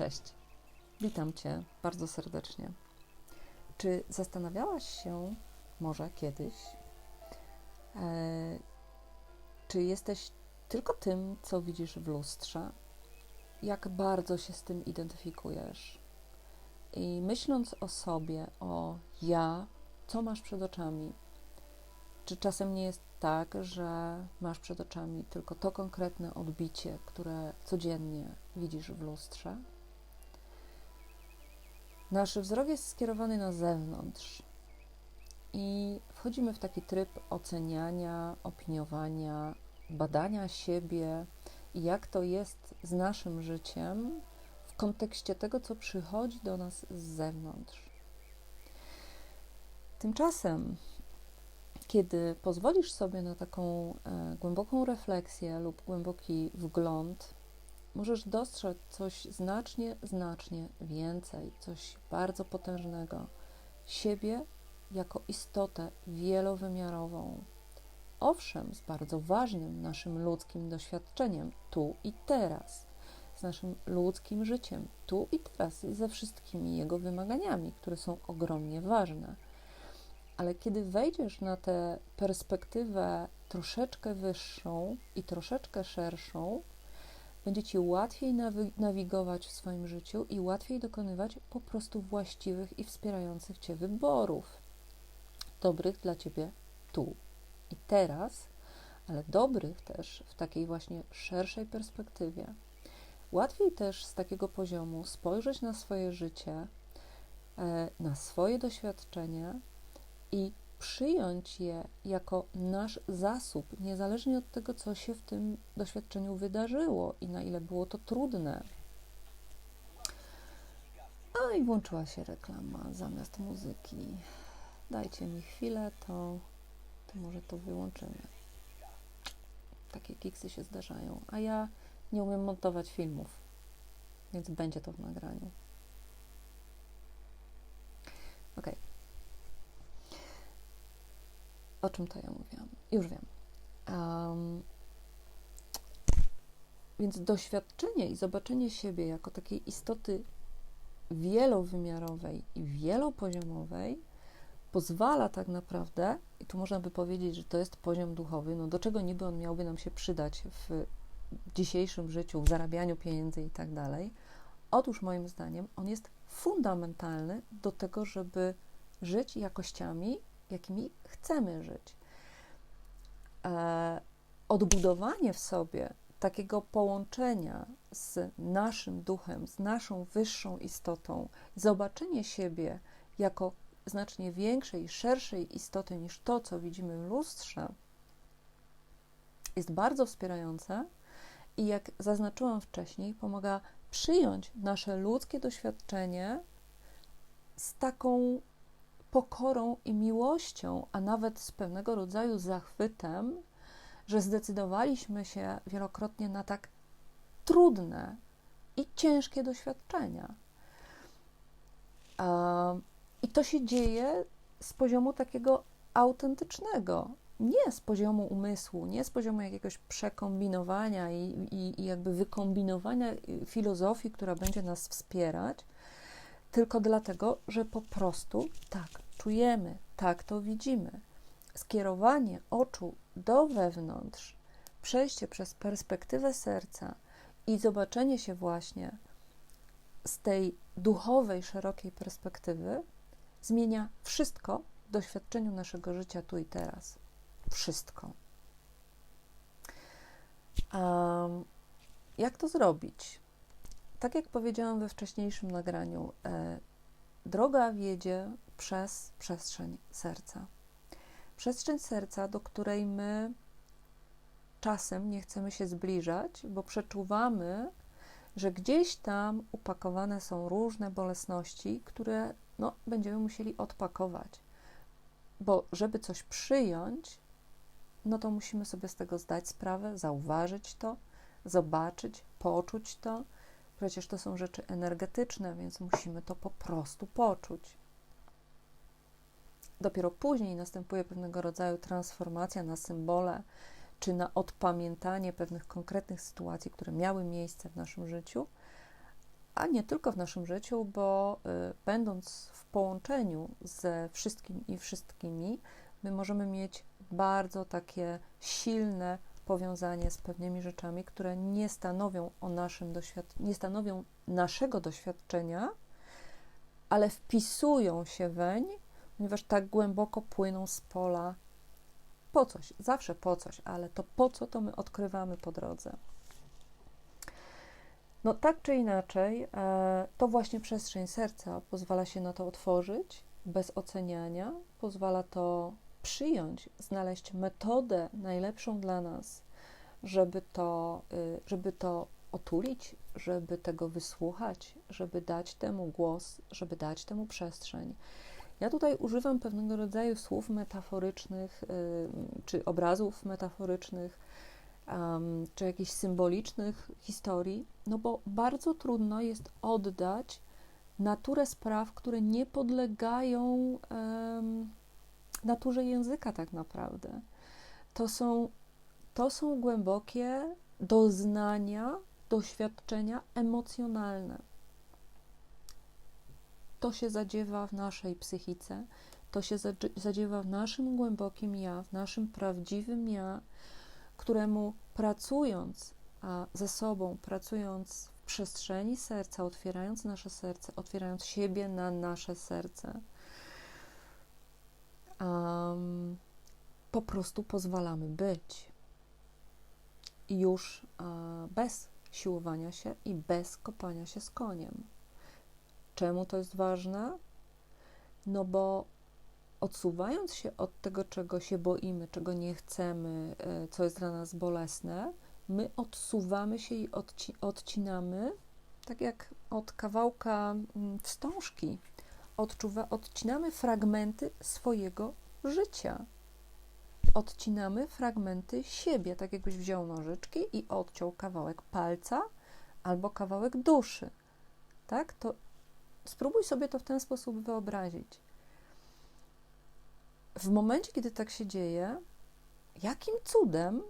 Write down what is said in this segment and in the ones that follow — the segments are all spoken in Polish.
Cześć, witam Cię bardzo serdecznie. Czy zastanawiałaś się może kiedyś, e, czy jesteś tylko tym, co widzisz w lustrze? Jak bardzo się z tym identyfikujesz? I myśląc o sobie, o ja, co masz przed oczami? Czy czasem nie jest tak, że masz przed oczami tylko to konkretne odbicie, które codziennie widzisz w lustrze? Nasz wzrok jest skierowany na zewnątrz i wchodzimy w taki tryb oceniania, opiniowania, badania siebie i jak to jest z naszym życiem w kontekście tego, co przychodzi do nas z zewnątrz. Tymczasem, kiedy pozwolisz sobie na taką e, głęboką refleksję lub głęboki wgląd, możesz dostrzec coś znacznie, znacznie więcej, coś bardzo potężnego siebie jako istotę wielowymiarową. Owszem, z bardzo ważnym naszym ludzkim doświadczeniem tu i teraz, z naszym ludzkim życiem tu i teraz, ze wszystkimi jego wymaganiami, które są ogromnie ważne. Ale kiedy wejdziesz na tę perspektywę troszeczkę wyższą i troszeczkę szerszą, będzie ci łatwiej nawi- nawigować w swoim życiu i łatwiej dokonywać po prostu właściwych i wspierających cię wyborów. Dobrych dla ciebie tu i teraz, ale dobrych też w takiej właśnie szerszej perspektywie. Łatwiej też z takiego poziomu spojrzeć na swoje życie, e, na swoje doświadczenia i przyjąć je jako nasz zasób, niezależnie od tego, co się w tym doświadczeniu wydarzyło i na ile było to trudne. A i włączyła się reklama zamiast muzyki. Dajcie mi chwilę, to, to może to wyłączymy. Takie kiksy się zdarzają. A ja nie umiem montować filmów, więc będzie to w nagraniu. O czym to ja mówiłam? Już wiem. Um, więc doświadczenie i zobaczenie siebie jako takiej istoty wielowymiarowej i wielopoziomowej pozwala tak naprawdę, i tu można by powiedzieć, że to jest poziom duchowy, no do czego niby on miałby nam się przydać w dzisiejszym życiu, w zarabianiu pieniędzy i tak dalej. Otóż moim zdaniem on jest fundamentalny do tego, żeby żyć jakościami, jakimi chcemy żyć. E, odbudowanie w sobie takiego połączenia z naszym duchem, z naszą wyższą istotą, zobaczenie siebie jako znacznie większej, szerszej istoty niż to, co widzimy w lustrze, jest bardzo wspierające i jak zaznaczyłam wcześniej, pomaga przyjąć nasze ludzkie doświadczenie z taką pokorą i miłością, a nawet z pewnego rodzaju zachwytem, że zdecydowaliśmy się wielokrotnie na tak trudne i ciężkie doświadczenia. I to się dzieje z poziomu takiego autentycznego, nie z poziomu umysłu, nie z poziomu jakiegoś przekombinowania i, i, i jakby wykombinowania filozofii, która będzie nas wspierać, tylko dlatego, że po prostu tak czujemy, tak to widzimy. Skierowanie oczu do wewnątrz, przejście przez perspektywę serca i zobaczenie się właśnie z tej duchowej, szerokiej perspektywy zmienia wszystko w doświadczeniu naszego życia tu i teraz. Wszystko. Um, jak to zrobić? Tak jak powiedziałam we wcześniejszym nagraniu, e, droga wiedzie przez przestrzeń serca. Przestrzeń serca, do której my czasem nie chcemy się zbliżać, bo przeczuwamy, że gdzieś tam upakowane są różne bolesności, które no, będziemy musieli odpakować. Bo żeby coś przyjąć, no to musimy sobie z tego zdać sprawę, zauważyć to, zobaczyć, poczuć to. Przecież to są rzeczy energetyczne, więc musimy to po prostu poczuć. Dopiero później następuje pewnego rodzaju transformacja na symbole, czy na odpamiętanie pewnych konkretnych sytuacji, które miały miejsce w naszym życiu, a nie tylko w naszym życiu, bo y, będąc w połączeniu ze wszystkim i wszystkimi, my możemy mieć bardzo takie silne powiązanie z pewnymi rzeczami, które nie stanowią o naszym doświad- nie stanowią naszego doświadczenia, ale wpisują się weń, ponieważ tak głęboko płyną z pola po coś, zawsze po coś, ale to po co to my odkrywamy po drodze. No tak czy inaczej, e, to właśnie przestrzeń serca pozwala się na to otworzyć bez oceniania, pozwala to przyjąć, znaleźć metodę najlepszą dla nas, żeby to, y, żeby to otulić, żeby tego wysłuchać, żeby dać temu głos, żeby dać temu przestrzeń. Ja tutaj używam pewnego rodzaju słów metaforycznych, y, czy obrazów metaforycznych, czy jakichś symbolicznych historii, no bo bardzo trudno jest oddać naturę spraw, które nie podlegają um, naturze języka tak naprawdę. To są, to są głębokie doznania, doświadczenia emocjonalne. To się zadziewa w naszej psychice, to się zadziewa w naszym głębokim ja, w naszym prawdziwym ja, któremu pracując a ze sobą, pracując w przestrzeni serca, otwierając nasze serce, otwierając siebie na nasze serce, um, po prostu pozwalamy być. Już uh, bez siłowania się i bez kopania się z koniem. Czemu to jest ważne? No bo odsuwając się od tego, czego się boimy, czego nie chcemy, e, co jest dla nas bolesne, my odsuwamy się i odci odcinamy, tak jak od kawałka mm, wstążki, odczuwa, odcinamy fragmenty swojego życia. Odcinamy fragmenty siebie, tak jakbyś wziął nożyczki i odciął kawałek palca albo kawałek duszy. Tak? To spróbuj sobie to w ten sposób wyobrazić. W momencie, kiedy tak się dzieje, jakim cudem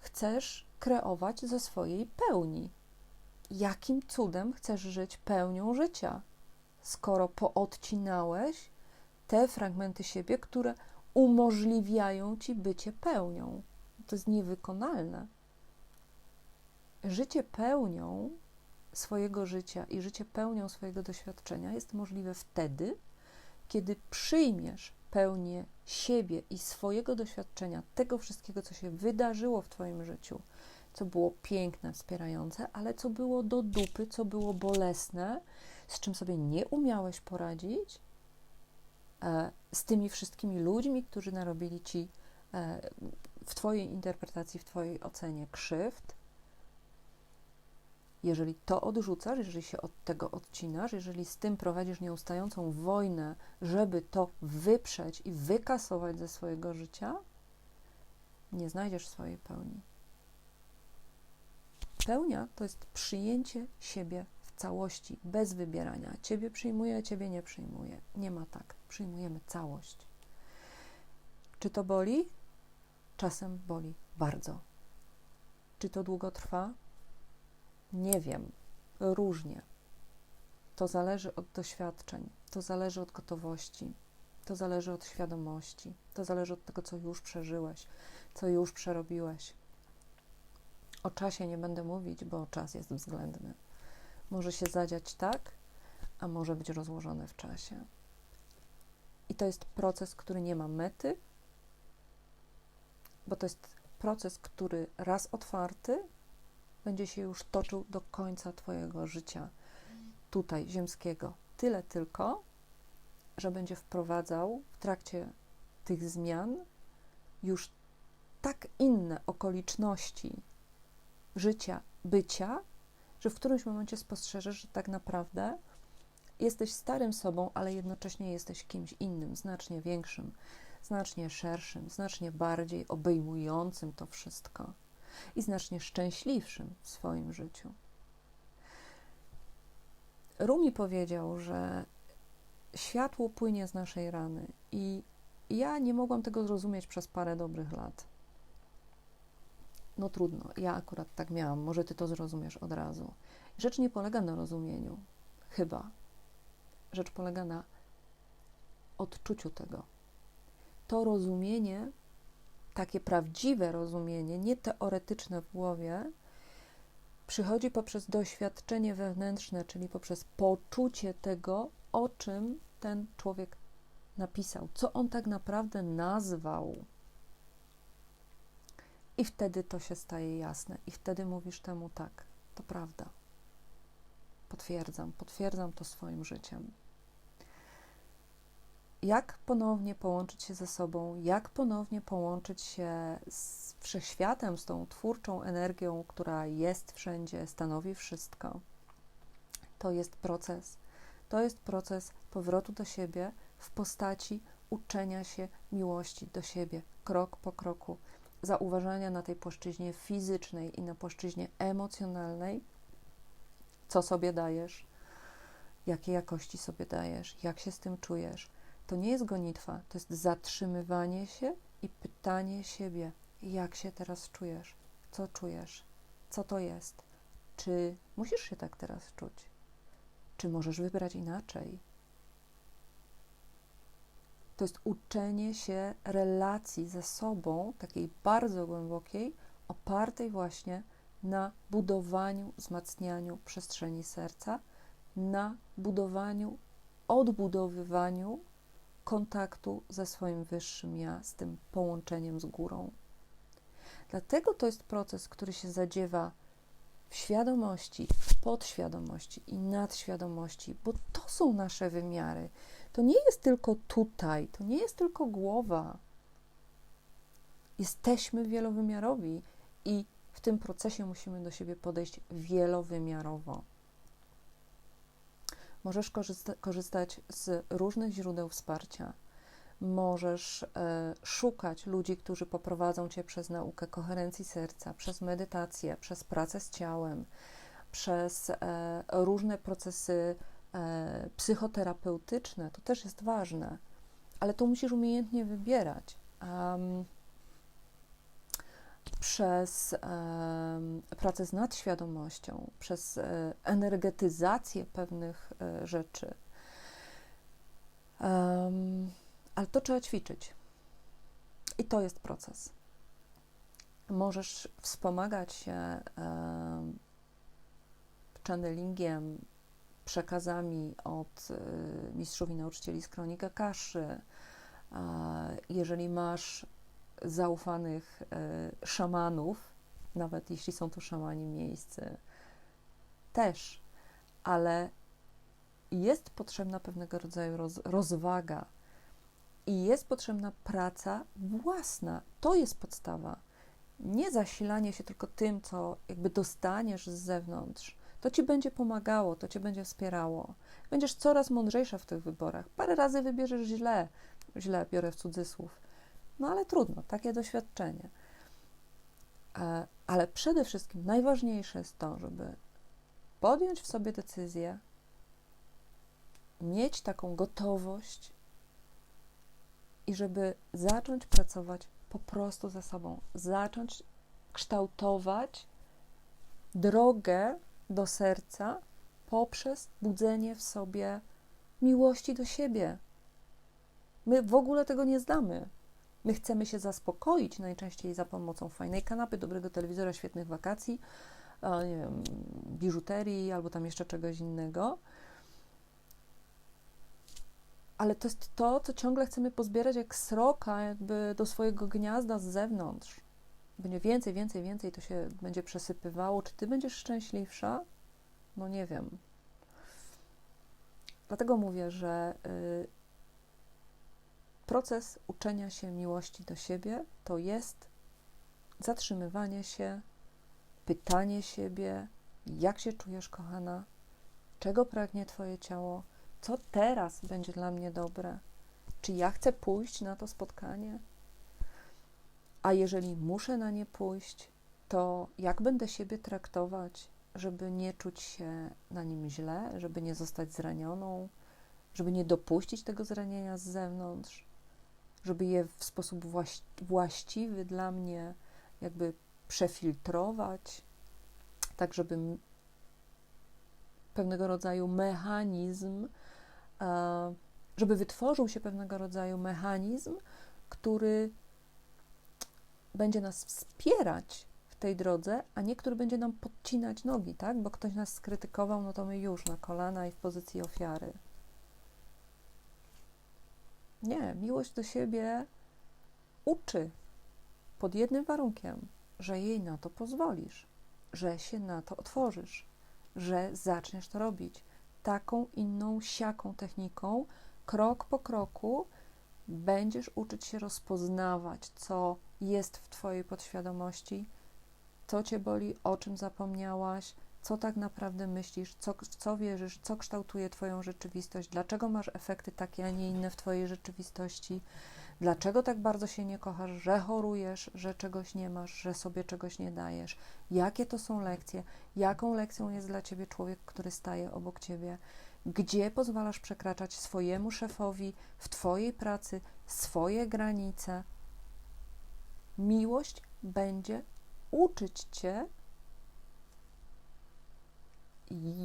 chcesz kreować ze swojej pełni? Jakim cudem chcesz żyć pełnią życia? Skoro poodcinałeś te fragmenty siebie, które umożliwiają ci bycie pełnią. To jest niewykonalne. Życie pełnią swojego życia i życie pełnią swojego doświadczenia jest możliwe wtedy, kiedy przyjmiesz pełnię siebie i swojego doświadczenia, tego wszystkiego, co się wydarzyło w Twoim życiu, co było piękne, wspierające, ale co było do dupy, co było bolesne, z czym sobie nie umiałeś poradzić, e, z tymi wszystkimi ludźmi, którzy narobili ci e, w Twojej interpretacji, w Twojej ocenie krzywd. Jeżeli to odrzucasz, jeżeli się od tego odcinasz, jeżeli z tym prowadzisz nieustającą wojnę, żeby to wyprzeć i wykasować ze swojego życia, nie znajdziesz swojej pełni. Pełnia to jest przyjęcie siebie całości, bez wybierania. Ciebie przyjmuję, ciebie nie przyjmuję. Nie ma tak. Przyjmujemy całość. Czy to boli? Czasem boli bardzo. Czy to długo trwa? Nie wiem. Różnie. To zależy od doświadczeń, to zależy od gotowości, to zależy od świadomości, to zależy od tego, co już przeżyłeś, co już przerobiłeś. O czasie nie będę mówić, bo czas jest względny. Może się zadziać tak, a może być rozłożone w czasie. I to jest proces, który nie ma mety, bo to jest proces, który raz otwarty będzie się już toczył do końca Twojego życia tutaj, ziemskiego. Tyle tylko, że będzie wprowadzał w trakcie tych zmian już tak inne okoliczności życia, bycia, że w którymś momencie spostrzeżesz, że tak naprawdę jesteś starym sobą, ale jednocześnie jesteś kimś innym, znacznie większym, znacznie szerszym, znacznie bardziej obejmującym to wszystko i znacznie szczęśliwszym w swoim życiu. Rumi powiedział, że światło płynie z naszej rany i ja nie mogłam tego zrozumieć przez parę dobrych lat. No trudno, ja akurat tak miałam, może ty to zrozumiesz od razu. Rzecz nie polega na rozumieniu, chyba. Rzecz polega na odczuciu tego. To rozumienie, takie prawdziwe rozumienie, nie teoretyczne w głowie, przychodzi poprzez doświadczenie wewnętrzne, czyli poprzez poczucie tego, o czym ten człowiek napisał, co on tak naprawdę nazwał. I wtedy to się staje jasne, i wtedy mówisz temu tak, to prawda. Potwierdzam, potwierdzam to swoim życiem. Jak ponownie połączyć się ze sobą, jak ponownie połączyć się z wszechświatem, z tą twórczą energią, która jest wszędzie, stanowi wszystko. To jest proces. To jest proces powrotu do siebie w postaci uczenia się miłości do siebie, krok po kroku, zauważania na tej płaszczyźnie fizycznej i na płaszczyźnie emocjonalnej, co sobie dajesz, jakie jakości sobie dajesz, jak się z tym czujesz. To nie jest gonitwa, to jest zatrzymywanie się i pytanie siebie, jak się teraz czujesz, co czujesz, co to jest, czy musisz się tak teraz czuć, czy możesz wybrać inaczej. To jest uczenie się relacji ze sobą, takiej bardzo głębokiej, opartej właśnie na budowaniu, wzmacnianiu przestrzeni serca, na budowaniu, odbudowywaniu kontaktu ze swoim wyższym ja, z tym połączeniem z górą. Dlatego to jest proces, który się zadziewa w świadomości, podświadomości i nadświadomości, bo to są nasze wymiary. To nie jest tylko tutaj, to nie jest tylko głowa. Jesteśmy wielowymiarowi i w tym procesie musimy do siebie podejść wielowymiarowo. Możesz korzysta korzystać z różnych źródeł wsparcia. Możesz e, szukać ludzi, którzy poprowadzą cię przez naukę koherencji serca, przez medytację, przez pracę z ciałem, przez e, różne procesy psychoterapeutyczne. To też jest ważne, ale to musisz umiejętnie wybierać. Um, przez pracę z nadświadomością, przez e, energetyzację pewnych e, rzeczy. ale to trzeba ćwiczyć. I to jest proces. Możesz wspomagać się channelingiem, przekazami od e, mistrzów i nauczycieli z Kronika Kaszy. Jeżeli masz zaufanych e, szamanów, nawet jeśli są to szamani miejscy, też, ale jest potrzebna pewnego rodzaju roz, rozwaga i jest potrzebna praca własna. To jest podstawa. Nie zasilanie się tylko tym, co jakby dostaniesz z zewnątrz. To ci będzie pomagało, to cię będzie wspierało. Będziesz coraz mądrzejsza w tych wyborach. Parę razy wybierzesz źle, źle biorę w cudzysłów, no ale trudno, takie doświadczenie. E, ale przede wszystkim najważniejsze jest to, żeby podjąć w sobie decyzję, mieć taką gotowość i żeby zacząć pracować po prostu ze sobą, zacząć kształtować drogę do serca poprzez budzenie w sobie miłości do siebie. My w ogóle tego nie zdamy. My chcemy się zaspokoić najczęściej za pomocą fajnej kanapy, dobrego telewizora, świetnych wakacji, nie wiem, biżuterii albo tam jeszcze czegoś innego. Ale to jest to, co ciągle chcemy pozbierać jak sroka, jakby do swojego gniazda z zewnątrz. Będzie więcej, więcej, więcej, to się będzie przesypywało. Czy ty będziesz szczęśliwsza? No nie wiem. Dlatego mówię, że y, Proces uczenia się miłości do siebie to jest zatrzymywanie się, pytanie siebie, jak się czujesz, kochana, czego pragnie Twoje ciało, co teraz będzie dla mnie dobre, czy ja chcę pójść na to spotkanie, a jeżeli muszę na nie pójść, to jak będę siebie traktować, żeby nie czuć się na nim źle, żeby nie zostać zranioną, żeby nie dopuścić tego zranienia z zewnątrz, żeby je w sposób właściwy dla mnie jakby przefiltrować, tak żeby pewnego rodzaju mechanizm, e, żeby wytworzył się pewnego rodzaju mechanizm, który będzie nas wspierać w tej drodze, a nie który będzie nam podcinać nogi, tak? Bo ktoś nas skrytykował, no to my już na kolana i w pozycji ofiary. Nie, miłość do siebie uczy pod jednym warunkiem, że jej na to pozwolisz, że się na to otworzysz, że zaczniesz to robić taką, inną, siaką techniką, krok po kroku będziesz uczyć się rozpoznawać, co jest w Twojej podświadomości, co Cię boli, o czym zapomniałaś, co tak naprawdę myślisz, co, co wierzysz, co kształtuje Twoją rzeczywistość, dlaczego masz efekty takie, a nie inne w Twojej rzeczywistości, dlaczego tak bardzo się nie kochasz, że chorujesz, że czegoś nie masz, że sobie czegoś nie dajesz, jakie to są lekcje, jaką lekcją jest dla Ciebie człowiek, który staje obok Ciebie, gdzie pozwalasz przekraczać swojemu szefowi w Twojej pracy swoje granice. Miłość będzie uczyć Cię,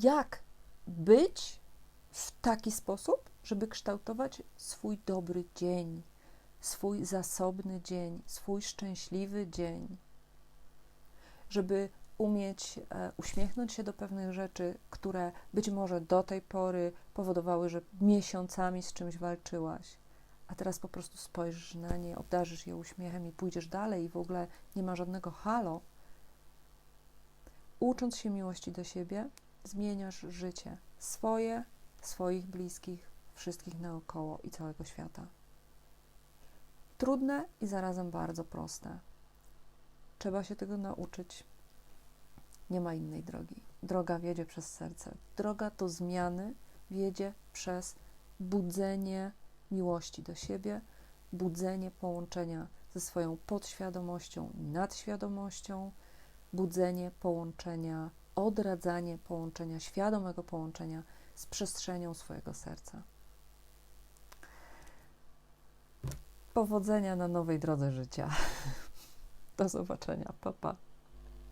jak być w taki sposób, żeby kształtować swój dobry dzień, swój zasobny dzień, swój szczęśliwy dzień, żeby umieć e, uśmiechnąć się do pewnych rzeczy, które być może do tej pory powodowały, że miesiącami z czymś walczyłaś, a teraz po prostu spojrzysz na nie, obdarzysz je uśmiechem i pójdziesz dalej i w ogóle nie ma żadnego halo. Ucząc się miłości do siebie, zmieniasz życie swoje, swoich bliskich, wszystkich naokoło i całego świata. Trudne i zarazem bardzo proste. Trzeba się tego nauczyć. Nie ma innej drogi. Droga wiedzie przez serce. Droga do zmiany wiedzie przez budzenie miłości do siebie, budzenie połączenia ze swoją podświadomością, nadświadomością, budzenie połączenia, odradzanie połączenia, świadomego połączenia z przestrzenią swojego serca. Powodzenia na nowej drodze życia. Do zobaczenia. Pa, pa.